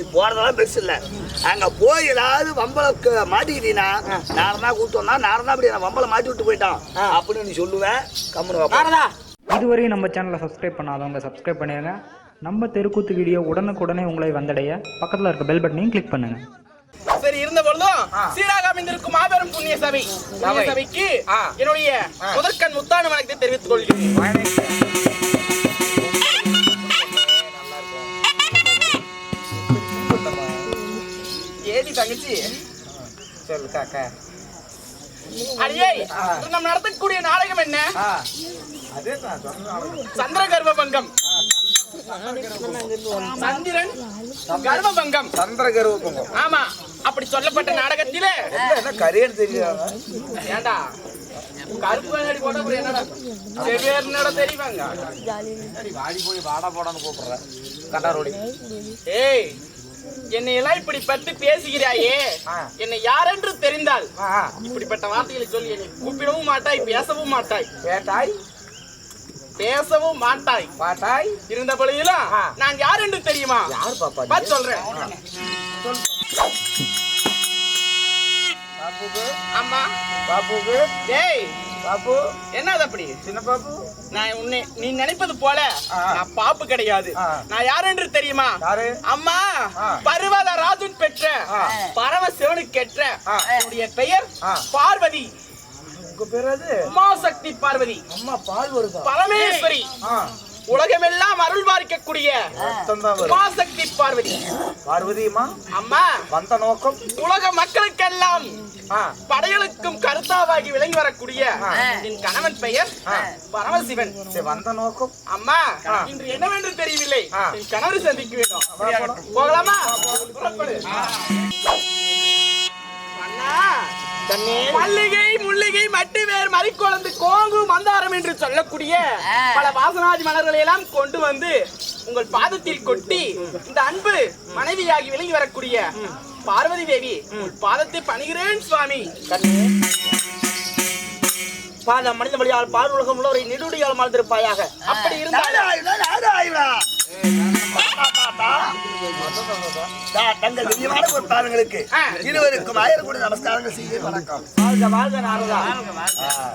நீ போறதெல்லாம் பெருசு இல்ல. அங்க போய் ஏதாவது வம்பளக்கு மாட்டிக்கிட்டீங்கன்னா நான் தான் கூட்டம்னா நான் தான் அப்படி வம்பளை மாட்டி விட்டு போயிட்டான். அப்படின்னு நீ சொல்லுவேன் கம்முனு. நாரதா! இதுவரையும் நம்ம சேனலை சப்ஸ்கிரைப் பண்ணாதவங்க சப்ஸ்கிரைப் பண்ணிடுங்க நம்ம தெருக்கூத்து வீடியோ உடனுக்குடனே உங்களை வந்தடைய. பக்கத்தில் இருக்க பெல் பட்டனையும் கிளிக் பண்ணுங்கள் சரி இருந்த பொழுதும் சீராக அமைந்திருக்கும் மாபெரும் புண்ணிய சபை சபைக்கு என்னுடைய முதற்கண் முத்தான வணக்கத்தை தெரிவித்துக் கொள்கிறேன். தங்கச்சி சொல்லு காக்கா அடியே இன்று நாம் நடத்தக்கூடிய நாடகம் என்ன? அதே தான் சொன்ன சந்திர கர்ப்பபங்கம் சந்திரன் கர்ப்பபங்கம் சந்திர கருவப்பங்க ஆமா அப்படி சொல்லப்பட்ட நாடகத்திலே. என்ன கரியன்னு தெரியாத? ஏண்டா கருப்பு வேலையடி போட்ட அப்புறம் என்னடா? செவ்வேறுனோட தெரியுமாங்க? வாடி போய் வாடா போடான்னு கூப்பிடுறேன். கண்டாரோடி ஏய் என்னை எல்லாம் இப்படி பற்றி பேசுகிறாயே. என்னை யாரென்று தெரிந்தால்? இப்படிப்பட்ட வார்த்தைகளை சொல்லி என்னை கூப்பிடவும் மாட்டாய் பேசவும் மாட்டாய். கேட்டாய் பேசவும் மாட்டாய். பாட்டாய் இருந்த பொழுதிலும். நான் யார் என்று தெரியுமா? யார் பாப்பா சொல்றேன். பாப்புக்கு? அம்மா. பாப்புக்கு? டேய். பாப்பு என்னது அப்படி சின்ன பாப்பு நான் உன்னை நீ நினைப்பது போல. நான் பாப்பு கிடையாது. நான் யார் என்று தெரியுமா யாரு அம்மா. பர்வத ராஜன் பெற்ற. பரம சிவனுக்கு ஏற்ற ஆ. என்னுடைய பெயர். பார்வதி உங்க பேர் அது உமாசக்தி பார்வதி அம்மா பால் வருதா பரமேஸ்வரி உலகமெல்லாம் அருள் பார்க்கக்கூடிய உமாசக்தி பார்வதி. பார்வதியம்மா அம்மா. வந்த நோக்கம்? உலக மக்களுக்கெல்லாம் ஆ. படைகளுக்கும் கருத்தாவாகி விளங்கி வரக்கூடிய என் கணவன் பெயர். பரமசிவன். வந்த நோக்கம்? அம்மா இன்று என்னவென்று தெரியவில்லை. என் கணவர் சந்திக்க வேண்டும். போகலாமா? புறப்படு. அண்ணா மல்லிகை முல்லிகை மட்டி வேர் மறிக்குழந்து கோங்கு மந்தாரம் என்று சொல்லக்கூடிய பல வாசனாதி மலர்களை எல்லாம் கொண்டு வந்து உங்கள் பாதத்தில் கொட்டி இந்த அன்பு மனைவியாகி விளங்கி வரக்கூடிய பார்வதி தேவி உங்கள் பாதத்தை பணிகிறேன் சுவாமி. பாத மனித வழியால் பால் உலகம் உள்ளவரை நெடுடியால் மலர்ந்திருப்பாயாக. அப்படி இருந்தாலும் தங்கள் திவ்யமான ஒரு பாதங்களுக்கு ஆ. இருவருக்கும் ஆயிரம் கோடி நமஸ்காரங்கள் செய்ய வணக்கம். வாழ்க வாழ்க நாரதா.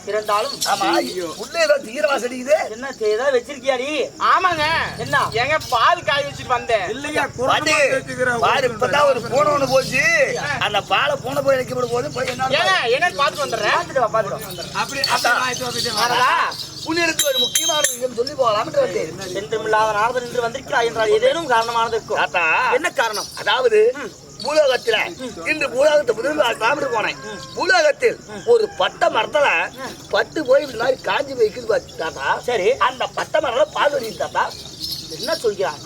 இருந்தாலும் ஆமா உள்ள ஏதோ தீர வாசடிக்குது என்ன செய்தா வச்சிருக்கியாடி? ஆமாங்க. என்ன? எங்க பால் காய வச்சுட்டு வந்தேன். பாட்டு பாரு இப்பதான் ஒரு பூனை ஒண்ணு போச்சு. அந்த பாலை பூனை போய் வைக்கப்படும் போது போய் என்ன பார்த்துட்டு வந்துடுறேன். வா. அப்படி புண்ணியருக்கு ஒரு முக்கியமான விஷயம் சொல்லி போகலாம்னு வந்தேன். என்றுமில்லாத நாரதன் என்று வந்திருக்கிறாய் என்றால் ஏதேனும் காரணமானது இருக்கும் என்ன காரணம்? அதாவது பூலோகத்துல இன்று பூலோகத்தை முதல் சாப்பிட்டு போனேன். பூலோகத்தில் ஒரு பட்டை மரத்துல பட்டு போய் இந்த மாதிரி காஞ்சி வைக்குது பாத்து தாத்தா. சரி. அந்த பட்டை மரத்துல பால் வடிக்குது தாத்தா. என்ன சொல்கிறான்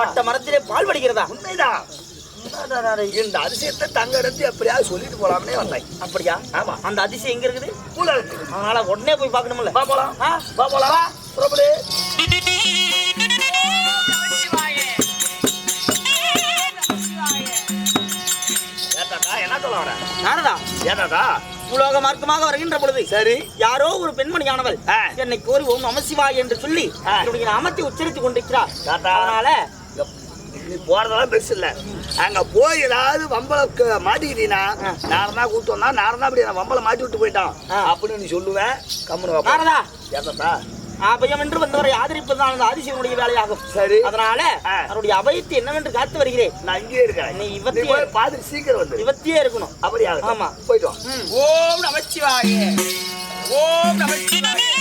பட்ட மரத்திலே பால் வடிக்கிறதா? உண்மைதான். இந்த அதிசயத்தை தங்க இடத்து எப்படியாவது சொல்லிட்டு போலாம்னே வந்தேன் அப்படியா ஆமா அந்த அதிசயம் எங்க இருக்குது பூலோகத்தில் அதனால உடனே போய் பார்க்கணும்ல வா போலாம் வா போலாம் வா புறப்படு என்ன உலோக மார்க்கமாக வருகின்ற பொழுது சரி யாரோ ஒரு பெண்மணியானவள் என்னை கோரி ஓம் நமசிவாய் என்று சொல்லி ஆ. நாமத்தை உச்சரித்துக் கொண்டிருக்கிறார் அதனால நீ போறதெல்லாம் பெருசு இல்ல. அங்க போய் ஏதாவது வம்பளக்கு மாட்டிக்கிட்டீங்கன்னா நான் தான் கூட்டம்னா நான் தான் அப்படி வம்பளை மாட்டி விட்டு போயிட்டான். அப்படின்னு நீ சொல்லுவேன். கம்முனு. நாரதா. ஏத்தாத்தா அபயம் என்று வந்தவரை ஆதரிப்பதுதான் அந்த ஆதிசிவனுடைய வேலையாகும். சரி. அதனால. அவருடைய அபயத்தை என்னவென்று காத்து வருகிறேன். நான் இங்கேயே இருக்கிறேன். நீ இவத்தையே- போய் பார்த்துட்டு சீக்கிரம் வந்து இவத்தியே இருக்கணும். அப்படி ஆகட்டும். ஆமா. போயிட்டு வா. ஓம் நமச்சிவாய. ஓம் நமச்சிவாய.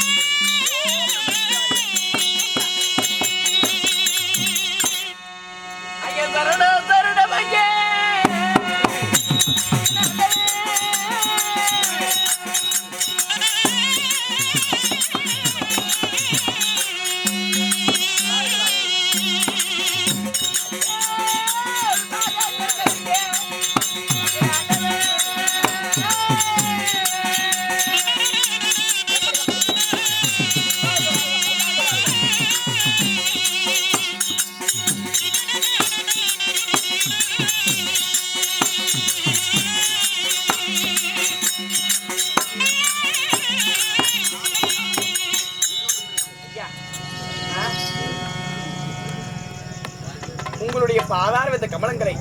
கமலங்களை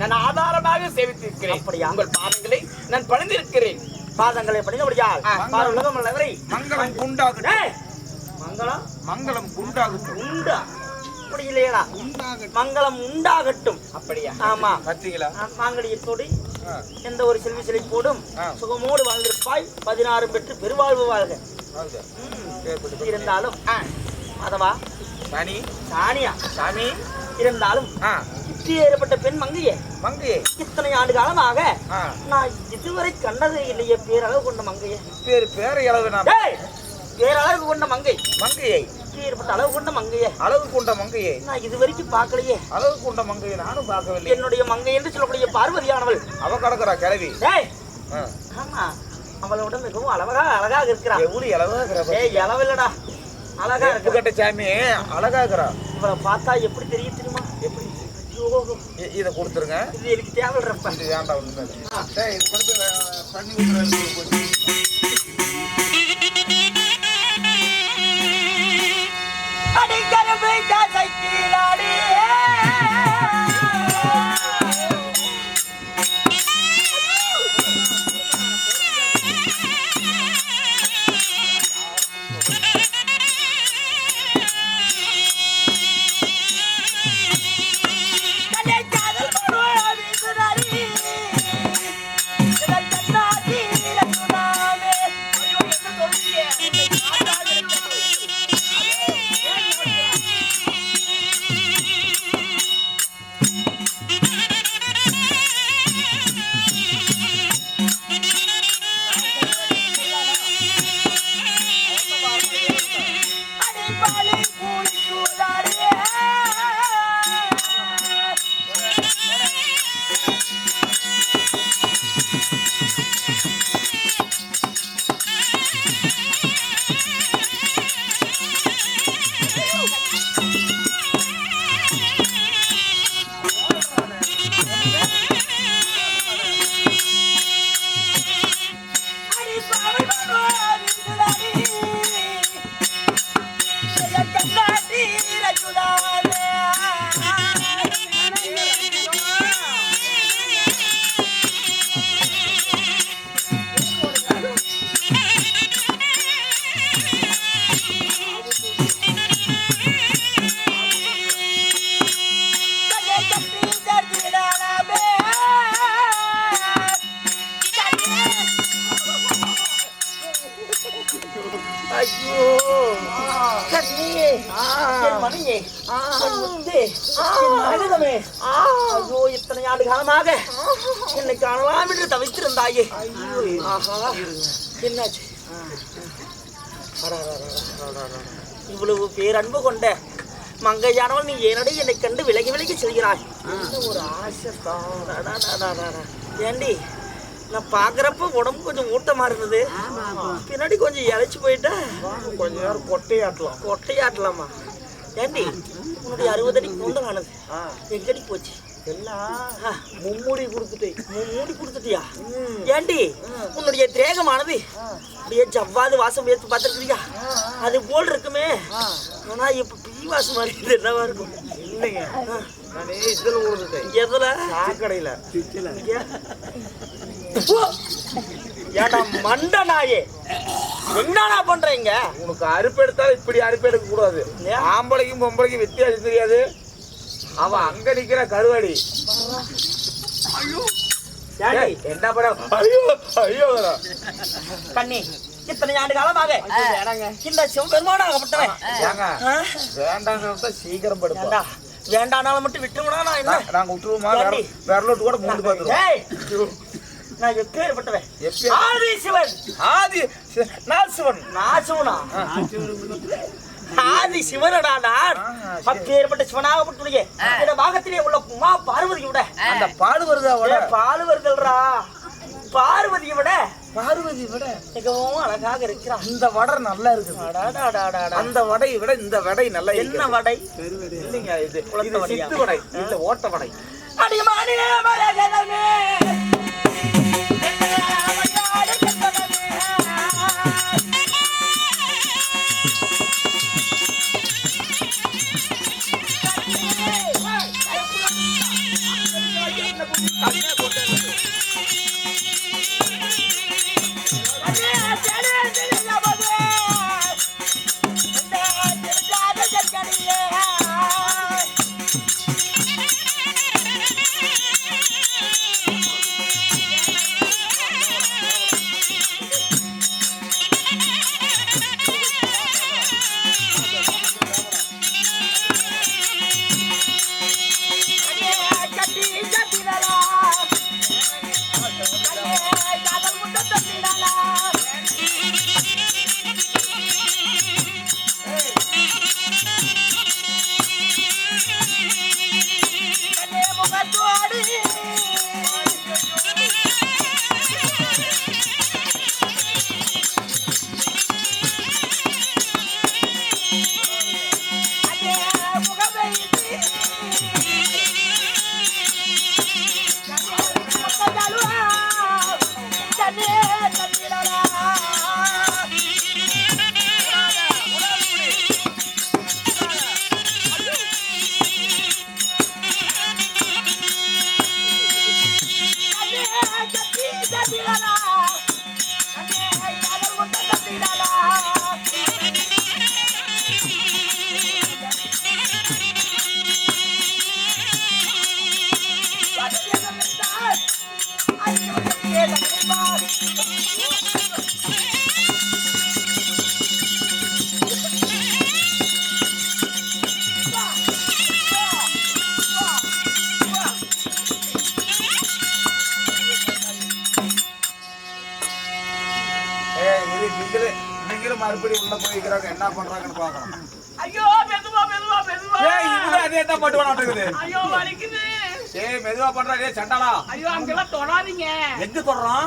நான் ஆதாரமாக சேவித்திருக்கிறேன் அப்படியா? உங்கள் பாதங்களை நான் பணிந்திருக்கிறேன். பாதங்களை. பார் உலகம் மங்களம் டேய், மங்களம்? மங்களம் குண்டாகட்டும் உண்டா? அப்படி இல்லையடா. மங்களம் உண்டாகட்டும். அப்படியா? ஆமா. பார்த்தீங்களா மாங்கடியத்தோடு எந்த ஒரு செல்வி செழிப்போடும். சுகமோடு வாழ்ந்திருப்பாய். பதினாறு பெற்று பெருவாழ்வு வாழ்க. இருந்தாலும் அதவா சாணி. சாணியா? சாமி இருந்தாலும் சுற்றி ஏற்பட்ட பெண் மங்கையே. மங்கையே. இத்தனை ஆண்டு காலமாக நான் இதுவரை கண்டது இல்லையே பேரளவு கொண்ட மங்கையே. பேர் பேர் அளவு நான் பேரளவு கொண்ட மங்கை. மங்கையை. ஏற்பட்ட அளவு கொண்ட மங்கையே. அளவு கொண்ட மங்கையை. நான் இதுவரைக்கும் பார்க்கலையே. அளவு கொண்ட மங்கையை நானும் பார்க்கவில்லை. என்னுடைய மங்கை என்று சொல்லக்கூடிய பார்வதியானவள். அவ கடக்குறா கிளவி. ஆமா அவளோட மிகவும் அழகா அழகாக இருக்கிறா. எவ்வளவு இளவா இருக்கிற ஏய் இளவில்லடா அழகா உப்பு இருக்கிற. கட்ட சாமி அழகா இருக்கிறா. இவளை பார்த்தா எப்படி எப்படி இ- இதை கொடுத்துருங்க. இது எனக்கு தேவைப்படுறப்ப இது வேண்டாம் இது கொண்டு அஹ், தண்ணி மகதமே ஐயோ இத்தனை ஆண்டு காலமாக என்னை காணலாம் என்று தவித்திருந்தாயே. என்னாச்சு? இவ்வளவு பேரன்பு கொண்ட மங்கையானவள் நீ ஏனடி என்னை கண்டு விலகி விலகி செல்கிறாய்? ஒரு ஆசை ஏண்டி நான் பாக்குறப்ப உடம்பு கொஞ்சம் ஊட்டமா இருந்தது. பின்னாடி கொஞ்சம் இழைச்சி போயிட்டா? கொஞ்ச நேரம் கொட்டையாட்டலாம். கொட்டையாட்டலாமா? ஏண்டி உன்னுடைய அறுபது அடி கூந்தலானது எங்கடி போச்சு? மும்முடி கொடுத்துட்டேன். மூ- மூடி கொடுத்துட்டியா ஏண்டி? உன்னுடைய தேகமானது அப்படியே ஜவ்வாது வாசம் ஏத்து பார்த்துருக்கியா அது போல் இருக்குமே. ஆனா இப்ப பீ வாசம் மாதிரி என்னவா இருக்கும்? இல்லைங்க. நானே இதில் கொடுத்துட்டேன் எதுல? சாக்கடையில்! ஏடா மண்ட நாயே என்னடா பண்றீங்க? உனக்கு அறுப்பெடுத்தாலும் இப்படி அறுப்பெடுக்க கூடாது ஏன்? ஆம்பளைக்கும் பொம்பளைக்கும் வித்தியாசம் தெரியாது. அவன் அங்க நிக்கிற கருவாடி. என்ன படம் ஐயோ ஐயோ. கண்ணி இத்தனை ஆண்டு காலமாக இந்த சிவபெருமானாகப்பட்டவன்? வேண்டாங்கிறத சீக்கிரம் படுப்பா. ஏண்டா வேண்டானாலும் மட்டும் விட்டுருவா நான் என்ன? நாங்க விட்டுருவோமா? விரலோட்டு கூட மூண்டு பார்த்துருவோம். ஏய், நான் எப்பேற்பட்டவன் எப்பே- ஆதி சிவன். ஆதி நாசிவன் நான் சிவனா. ஆதி சிவனடா நான். அப்பேற்பட்ட சிவனாகப்பட்டுடைய இந்த பாகத்திலே உள்ள உமா பார்வதியை விட. அந்த பாடு வருதா விட. ஏய், பால் வருதல்ரா பார்வதியை விட. பார்வதி விட. மிகவும் அழகாக இருக்கிறான் இந்த வடை நல்லா அடாடாடாடாடா. அந்த வடையை விட இந்த வடை நல்லா என்ன. வடை இல்லைங்க இது? சித்து வடை இந்த ஓட்ட வடை அடிமானே மரகதமே மறுபடியும் உள்ள போய்க்கிறாங்க என்ன பண்றாங்கன்னு பாக்கணும் ஐயோ மெதுவா மெதுவா மெதுவா. ஏய் இவனும் அதே தான் இருக்குது. ஐயோ வலிக்குது. ஏய் மெதுவா பண்றா ஏய் சண்டாளா. ஐயோ அங்கெல்லாம் தொடாதீங்க. எங்க தொடறான்?